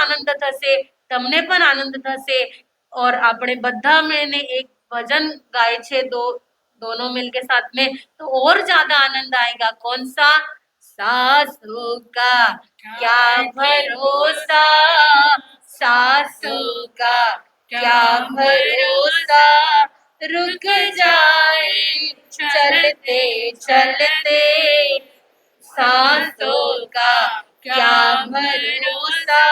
આનંદ થશે તમને પણ આનંદ થશે और આપણે બધા મળીને એક भजन गाए छे दो दोनों मिलके साथ में तो और ज्यादा आनंद आएगा कौन सा सासू का क्या भरोसा सासू का क्या भरोसा रुक जाए चलते चलते सांसों का क्या भरोसा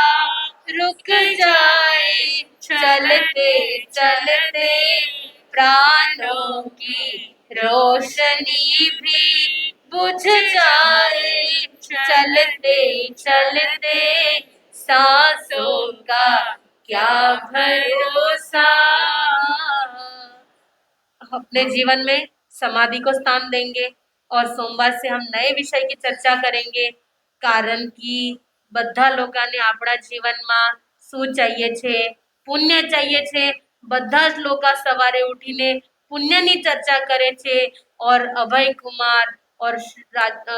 रुक जाए, चलते चलते प्राणों की रोशनी भी बुझ जाए। चलते चलते सांसों का क्या भरोसा? अपने जीवन में समाधि को स्थान देंगे और सोमवार से हम नए विषय की चर्चा करेंगे। कारण की બધા લોકોને આપણા જીવનમાં શું ચાહીએ છે? પુણ્ય ચાહીએ છે? બધા જ લોકો સવારે ઉઠીને પુણ્યની ચર્ચા કરે છે ઓર અભય કુમાર ઓર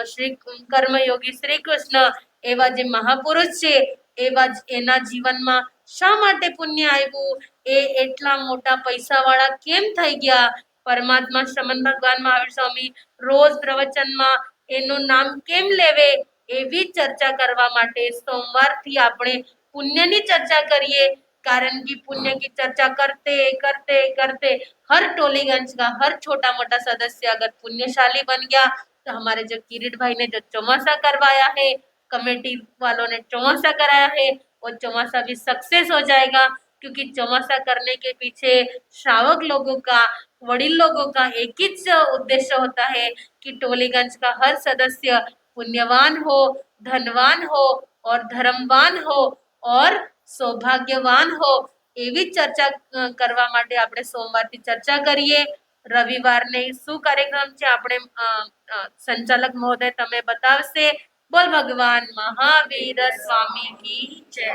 શ્રી કર્મયોગી શ્રી કૃષ્ણ એવા જે મહાપુરુષ છે, એવા જ એના જીવનમાં શા માટે પુણ્ય આવ્યું? એ એટલા મોટા પૈસાવાળા કેમ થઈ ગયા? પરમાત્મા શ્રમણ ભગવાન મહાવીર સ્વામી. રોજ પ્રવચનમાં એનું નામ કેમ લેવે? એવી ચર્ચા કરવા માટે સોમવારથી આપણે પુણ્યની ચર્ચા કરીએ कारण कि पुण्य की चर्चा करते करते करते हर टोलीगंज का हर छोटा मोटा सदस्य अगर पुण्यशाली बन गया तो हमारे जो किरीट भाई ने जो चौमासा करवाया है कमेटी वालों ने चौमासा कराया है वो चौमासा भी सक्सेस हो जाएगा क्योंकि चौमासा करने के पीछे श्रावक लोगों का वडील लोगों का एक ही च उद्देश्य होता है कि टोलीगंज का हर सदस्य पुण्यवान हो धनवान हो और धर्मवान हो और સૌભાગ્યવાન હો એવી ચર્ચા અ, કરવા માટે આપણે સોમવારથી ચર્ચા કરીએ રવિવારને શું કાર્યક્રમ છે આપણે અ, અ, સંચાલક મહોદય તમે બતાવશે બોલ ભગવાન મહાવીર સ્વામી की जय